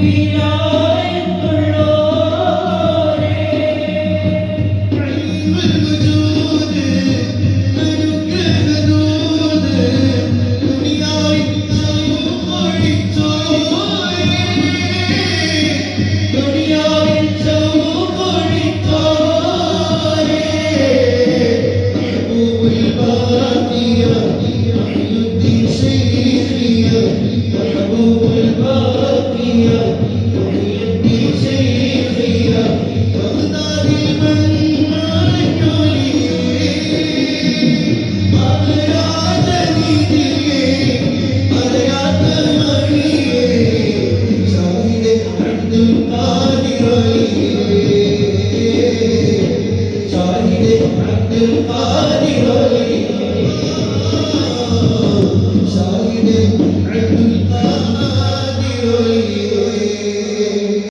we know. পারে